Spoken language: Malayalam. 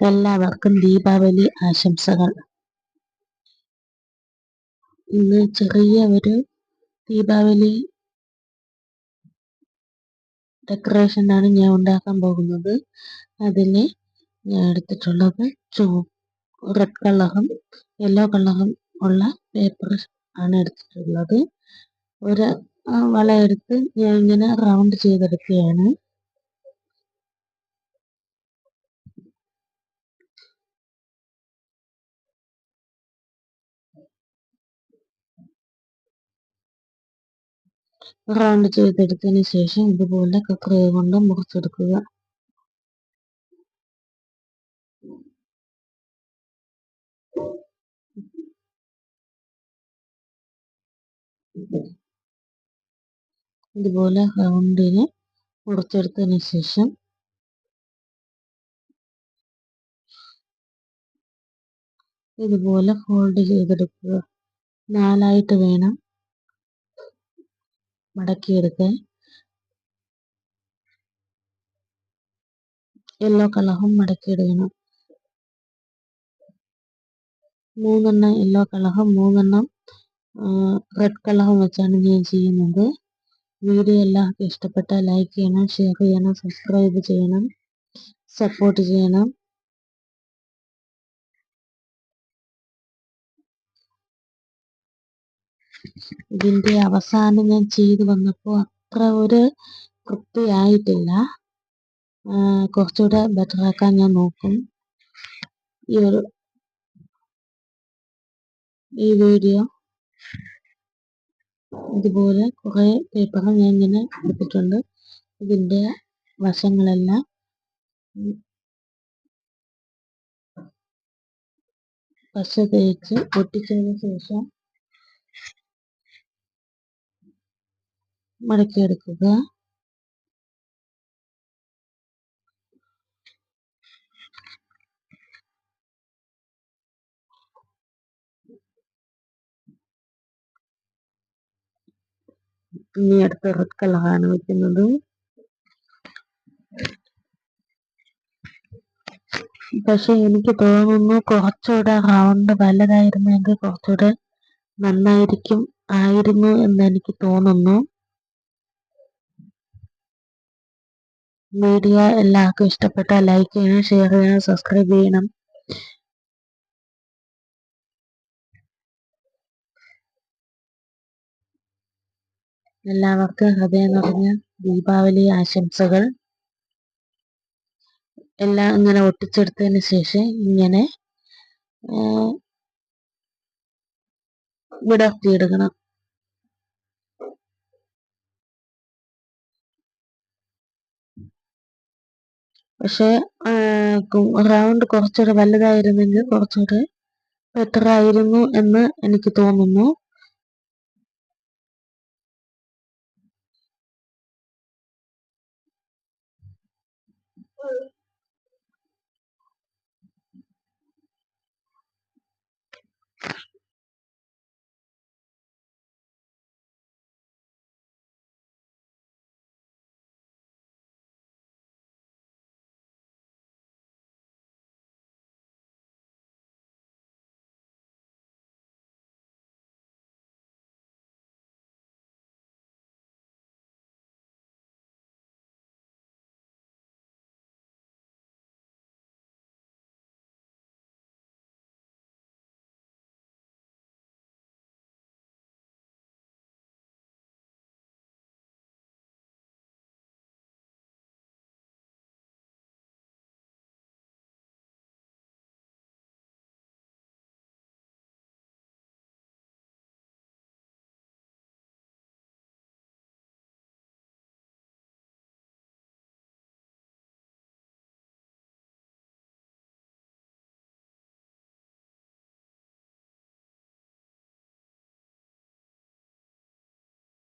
എല്ലാവർക്കും ദീപാവലി ആശംസകൾ. ഇന്ന് ചെറിയ ഒരു ദീപാവലി ഡെക്കറേഷനാണ് ഞാൻ ഉണ്ടാക്കാൻ പോകുന്നത്. അതിന് ഞാൻ എടുത്തിട്ടുള്ളത് ചൂ റെഡ് കളറും യെല്ലോ കളറും ഉള്ള പേപ്പർ ആണ് എടുത്തിട്ടുള്ളത്. ഒരു വളയെടുത്ത് ഞാൻ ഇങ്ങനെ റൗണ്ട് ചെയ്തെടുക്കുകയാണ്. റൗണ്ട് ചെയ്തെടുത്തതിന് ശേഷം ഇതുപോലെ കക്രിയ കൊണ്ട് മുറിച്ചെടുക്കുക. ഇതുപോലെ റൗണ്ടിന് മുറിച്ചെടുത്തതിന് ശേഷം ഇതുപോലെ ഫോൾഡ് ചെയ്തെടുക്കുക. നാലായിട്ട് വേണം. മടക്കിയെടുക്കാൻ യെല്ലോ കളറും മടക്കിയിടണം മൂന്നെണ്ണം യെല്ലോ കളറും മൂന്നെണ്ണം റെഡ് കളറും വെച്ചാണ് ഞാൻ ചെയ്യുന്നത് വീഡിയോ എല്ലാവർക്കും ഇഷ്ടപ്പെട്ടാൽ ലൈക്ക് ചെയ്യണം ഷെയർ ചെയ്യണം സബ്സ്ക്രൈബ് ചെയ്യണം സപ്പോർട്ട് ചെയ്യണം ഇതിന്റെ അവസാനം ഞാൻ ചെയ്തു വന്നപ്പോൾ അത്ര ഒരു തൃപ്തിയായിട്ടില്ല. കുറച്ചുകൂടെ ബെറ്റർ ആക്കാൻ ഞാൻ നോക്കും. ഈ ഒരു ഈ വീഡിയോ ഇതുപോലെ കുറേ പേപ്പറ് ഞാൻ ഇങ്ങനെ എടുത്തിട്ടുണ്ട്. ഇതിന്റെ വശങ്ങളെല്ലാം പശ തേച്ച് പൊട്ടിച്ചതിന് ശേഷം മടക്കിയെടുക്കുക. ഇനി അടുത്ത റെഡ് കളറാണ് വെക്കുന്നത്. പക്ഷെ എനിക്ക് തോന്നുന്നു കുറച്ചുകൂടെ റൗണ്ട് വലുതായിരുന്നെങ്കിൽ കുറച്ചുകൂടെ നന്നായിരിക്കും ആയിരുന്നു എന്ന് എനിക്ക് തോന്നുന്നു. വീഡിയോ എല്ലാവർക്കും ഇഷ്ടപ്പെട്ടാൽ ലൈക്ക് ചെയ്യണം ഷെയർ ചെയ്യണം സബ്സ്ക്രൈബ് ചെയ്യണം. എല്ലാവർക്കും ഹൃദയം നിറഞ്ഞ ദീപാവലി ആശംസകൾ. എല്ലാം ഇങ്ങനെ ഒട്ടിച്ചെടുത്തതിന് ശേഷം ഇങ്ങനെ വിടർത്തിയെടുക്കണം. പക്ഷേ റൗണ്ട് കുറച്ചുകൂടെ വലുതായിരുന്നെങ്കിൽ കുറച്ചുകൂടെ ബെറ്റർ ആയിരുന്നു എന്ന് എനിക്ക് തോന്നുന്നു.